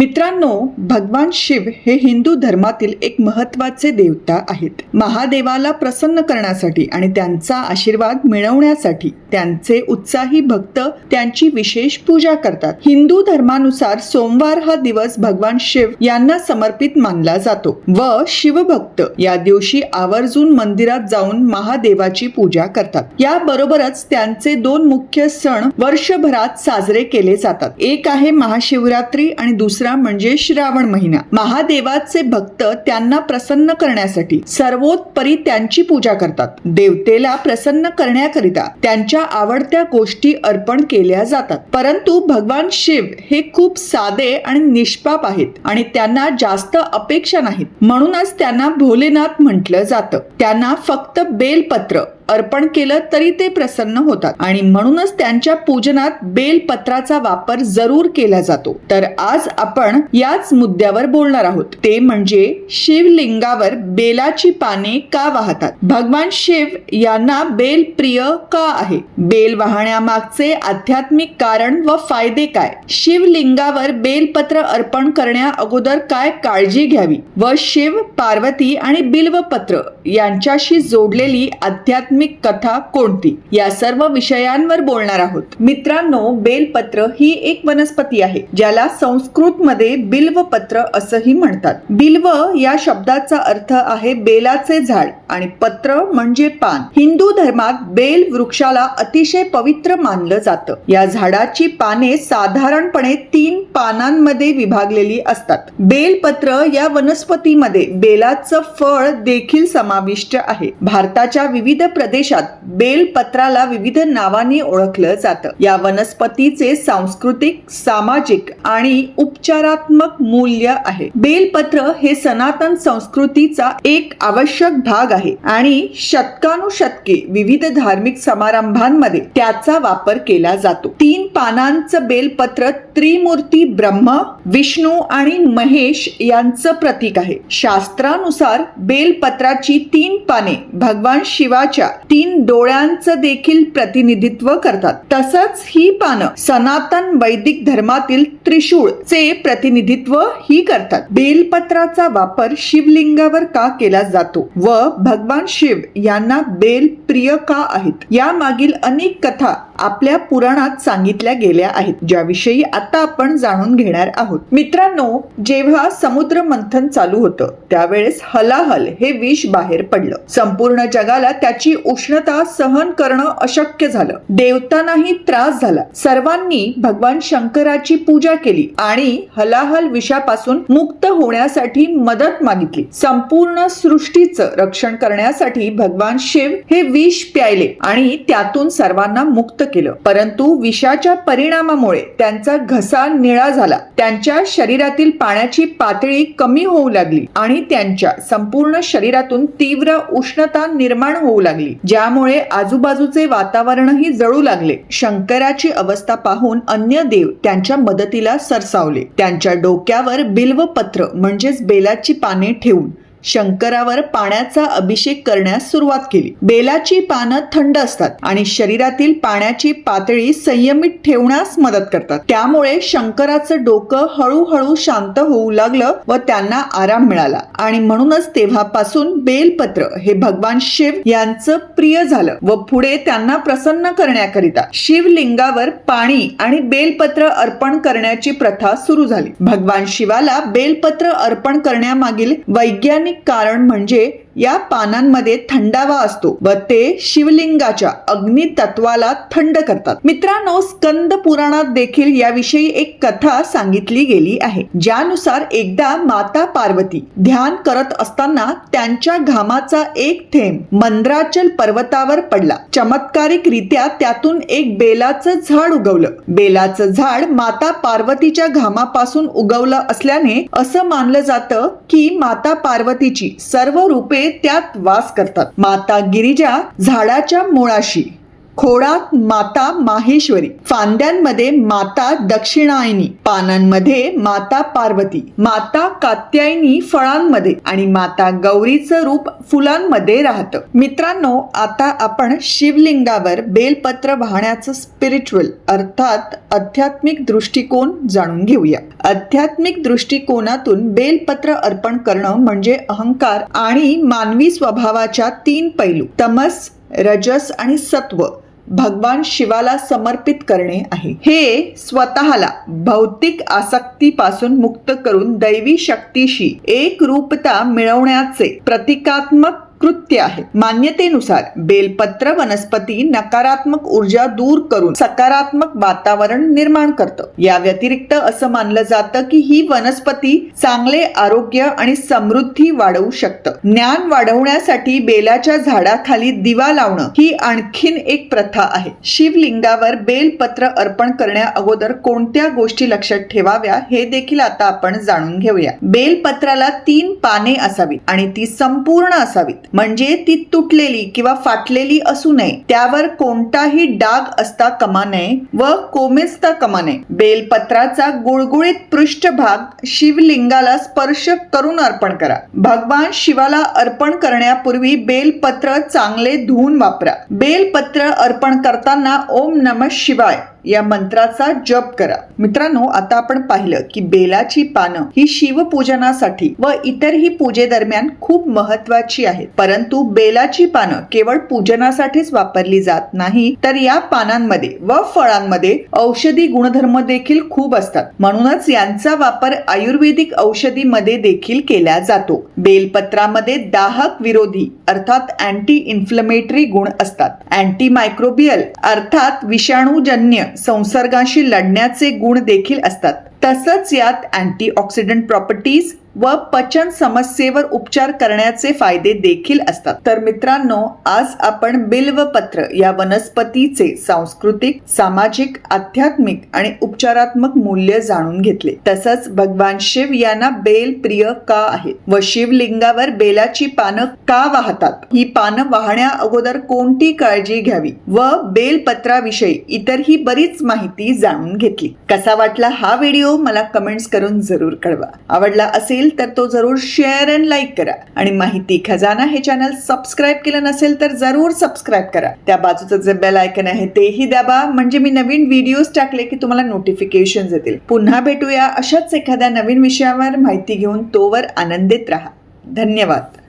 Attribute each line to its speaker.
Speaker 1: मित्रांनो भगवान शिव हे हिंदू धर्मातील एक महत्त्वाचे देवता आहेत. महादेवाला प्रसन्न करण्यासाठी आणि त्यांचा आशीर्वाद मिळवण्यासाठी त्यांचे उत्साही भक्त त्यांची विशेष पूजा करतात. हिंदू धर्मानुसार सोमवार हा दिवस भगवान शिव यांना समर्पित मानला जातो व शिवभक्त या दिवशी आवर्जून मंदिरात जाऊन महादेवाची पूजा करतात. याबरोबरच त्यांचे दोन मुख्य सण वर्षभरात साजरे केले जातात. एक आहे महाशिवरात्री आणि दुसरा म्हणजे श्रावण महिना. महादेवाचे भक्त त्यांना प्रसन्न करण्यासाठी सर्वोत्परी त्यांची पूजा करतात. देवतेला प्रसन्न करण्याकरिता त्यांच्या आवडत्या गोष्टी अर्पण केल्या जातात. परंतु भगवान शिव हे खूप साधे आणि निष्पाप आहेत आणि त्यांना जास्त अपेक्षा नाहीत. म्हणूनच त्यांना भोलेनाथ म्हटलं जातं. त्यांना फक्त बेलपत्र अर्पण केलं तरी ते प्रसन्न होतात. आणि म्हणूनच त्यांच्या पूजनात बेलपत्राचा वापर जरूर केला जातो. तर आज आपण याच मुद्द्यावर बोलणार आहोत. ते म्हणजे शिवलिंगावर बेलाची पाने का वाहतात? भगवान शिव यांना बेल प्रिय का आहे? बेल वाहण्यामागचे आध्यात्मिक कारण व फायदे काय? शिवलिंगावर बेलपत्र अर्पण करण्या अगोदर काय काळजी घ्यावी? व शिव पार्वती आणि बिल्वपत्र यांच्याशी जोडलेली आध्यात्मिक कथा कोणती? या सर्व विषयांवर बोलणार आहोत. मित्रांनो बेलपत्र ही एक वनस्पती आहे ज्याला संस्कृत मध्ये बिल्वपत्र असंही म्हणतात. बिल्व या शब्दाचा अर्थ आहे बेलाचे झाड आणि पत्र म्हणजे पान. हिंदू धर्मात बेल वृक्षाला अतिशय पवित्र मानलं जातं. या झाडाची पाने साधारणपणे तीन पानांमध्ये विभागलेली असतात. बेलपत्र या वनस्पतीमध्ये बेलाचं फळ देखील समाविष्ट आहे. भारताच्या विविध प्रदेशात बेलपत्राला विविध नावांनी ओळखलं जातं. या वनस्पतीचे सांस्कृतिक सामाजिक आणि उपचारात्मक मूल्य आहे. बेलपत्र हे सनातन संस्कृतीचा एक आवश्यक भाग आहे आणि शतकानुशतके विविध धार्मिक समारंभांमध्ये त्याचा वापर केला जातो. तीन पानांचं बेलपत्र त्रिमूर्ती ब्रह्म विष्णू आणि महेश यांचं प्रतीक आहे. शास्त्रानुसार बेलपत्राची तीन पाने भगवान शिवाच्या तीन डोळ्यांचं देखील प्रतिनिधित्व करतात. तसंच ही पानं सनातन वैदिक धर्मातील त्रिशूळचे प्रतिनिधित्व ही करतात. बेलपत्राचा वापर शिवलिंगावर का केला जातो व भगवान शिव यांना बेल प्रिय का आहेत? या मागील अनेक कथा आपल्या पुराणात सांगितल्या गेल्या आहेत ज्याविषयी आता आपण जाणून घेणार आहोत. मित्रांनो जेव्हा समुद्र मंथन चालू होतं त्यावेळेस हलाहल हे विष बाहेर पडलं. संपूर्ण जगाला त्याची उष्णता सहन करणं अशक्य झालं. देवतांनाही त्रास झाला. सर्वांनी भगवान शंकराची पूजा केली आणि हलाहल विषापासून मुक्त होण्यासाठी मदत मागितली. संपूर्ण सृष्टीचं रक्षण करण्यासाठी भगवान शिव हे विष प्यायले आणि त्यातून सर्वांना मुक्त केलं. परंतु विषाच्या परिणामामुळे त्यांचा घसा निळा झाला. त्यांच्या शरीरातील पाण्याची पातळी कमी होऊ लागली आणि त्यांच्या संपूर्ण शरीरातून तीव्र उष्णता निर्माण होऊ लागली ज्यामुळे आजूबाजूचे वातावरणही जळू लागले. शंकराची अवस्था पाहून अन्य देव त्यांच्या मदतीला सरसावले. त्यांच्या डोक्यावर बिल्वपत्र म्हणजेच बेलाची पाने ठेवून शंकरावर पाण्याचा अभिषेक करण्यास सुरुवात केली. बेलाची पानं थंड असतात आणि शरीरातील पाण्याची पातळी संयमित ठेवण्यास मदत करतात. त्यामुळे शंकराचं डोकं हळूहळू शांत होऊ लागलं व त्यांना आराम मिळाला. आणि म्हणूनच तेव्हापासून बेलपत्र हे भगवान शिव यांचं प्रिय झालं व पुढे त्यांना प्रसन्न करण्याकरिता शिवलिंगावर पाणी आणि बेलपत्र अर्पण करण्याची प्रथा सुरू झाली. भगवान शिवाला बेलपत्र अर्पण करण्यामागील वैज्ञानिक कारण म्हणजे या पानांमध्ये थंडावा असतो व ते शिवलिंगाच्या अग्नि तत्वाला थंड करतात. मित्रांनो स्कंद पुराणात देखील याविषयी एक कथा सांगितली गेली आहे ज्यानुसार एकदा माता पार्वती ध्यान करत असताना त्यांच्या घामाचा एक थेंब मंद्राचल पर्वतावर पडला. चमत्कारिक रित्या त्यातून एक बेलाचं झाड उगवलं. बेलाचं झाड माता पार्वतीच्या घामापासून उगवलं असल्याने असं मानलं जातं की माता पार्वतीची सर्व रूपे त्यात वास करतात. माता गिरिजा झाडाच्या मुळाशी. खोडात माता माहेश्वरी. फांद्यांमध्ये माता दक्षिणायनी. पानांमध्ये माता पार्वती. माता कात्यायनी फळांमध्ये आणि माता गौरीचं रूप फुलांमध्ये राहतं. मित्रांनो आता आपण शिवलिंगावर बेलपत्र वाहण्याचं स्पिरिच्युअल अर्थात आध्यात्मिक दृष्टिकोन जाणून घेऊया. आध्यात्मिक दृष्टिकोनातून बेलपत्र अर्पण करणं म्हणजे अहंकार आणि मानवी स्वभावाच्या तीन पैलू. तमस रजस आणि सत्व. भगवान शिवाला समर्पित करणे आहे. हे स्वतःला भौतिक आसक्तीपासून मुक्त करून दैवी शक्तीशी एक रूपता मिळवण्याचे प्रतिकात्मक कृत्य आहे. मान्यतेनुसार बेलपत्र वनस्पती नकारात्मक ऊर्जा दूर करून सकारात्मक वातावरण निर्माण करतं. या व्यतिरिक्त असं मानलं जातं की ही वनस्पती चांगले आरोग्य आणि समृद्धी वाढवू शकतं. ज्ञान वाढवण्यासाठी बेलाच्या झाडाखाली दिवा लावणं ही आणखीन एक प्रथा आहे. शिवलिंगावर बेलपत्र अर्पण करण्या अगोदर कोणत्या गोष्टी लक्षात ठेवाव्या हे देखील आता आपण जाणून घेऊया. बेलपत्राला तीन पाने असावीत आणि ती संपूर्ण असावीत. म्हणजे ती तुटलेली किंवा फाटलेली असू नये. त्यावर कोणताही डाग असता कमा नये व कोमेजता कमा नये. बेलपत्राचा गुळगुळीत पृष्ठभाग शिवलिंगाला स्पर्श करून अर्पण करा. भगवान शिवाला अर्पण करण्यापूर्वी बेलपत्र चांगले धुवून वापरा. बेलपत्र अर्पण करताना ओम नम शिवाय. या मंत्राचा जप करा. मित्रांनो आता आपण पाहिलं की बेलाची पानं ही शिवपूजनासाठी व इतरही पूजेदरम्यान खूप महत्वाची आहेत. परंतु बेलाची पानं केवळ पूजनासाठीच वापरली जात नाही तर या पानांमध्ये व फळांमध्ये औषधी गुणधर्म देखील खूप असतात. म्हणूनच यांचा वापर आयुर्वेदिक औषधीमध्ये देखील केला जातो. बेलपत्रामध्ये दाहक विरोधी अर्थात अँटी इन्फ्लमेटरी गुण असतात. अँटी मायक्रोबियल अर्थात विषाणूजन्य संसर्गाशी लढण्याचे गुण देखील असतात. तसंच यात अँटीऑक्सिडंट प्रॉपर्टीज व पचन समस्येवर उपचार करण्याचे फायदे देखील असतात. तर मित्रांनो आज आपण बिल्वपत्र या वनस्पतीचे सांस्कृतिक सामाजिक आध्यात्मिक आणि उपचारात्मक मूल्य जाणून घेतले. तसंच भगवान शिव यांना बेल प्रिय का आहे? व शिवलिंगावर बेलाची पानं का वाहतात? ही पानं वाहण्या अगोदर कोणती काळजी घ्यावी? व बेलपत्राविषयी इतर ही बरीच माहिती जाणून घेतली. कसा वाटला हा व्हिडिओ? मला कमेंट्स करून जरूर कळवा. आवडला असेल तर तो जरूर शेअर अँड लाईक करा. आणि माहिती खजाना हे चॅनल सबस्क्राईब केलं नसेल तर जरूर सबस्क्राईब करा. त्या बाजूचं जे बेल आयकन आहे तेही दाबा. म्हणजे मी नवीन व्हिडिओज टाकले की तुम्हाला नोटिफिकेशन येतील. पुन्हा भेटूया अशाच एखाद्या नवीन विषयावर माहिती घेऊन तोवर आनंदित राहा. धन्यवाद.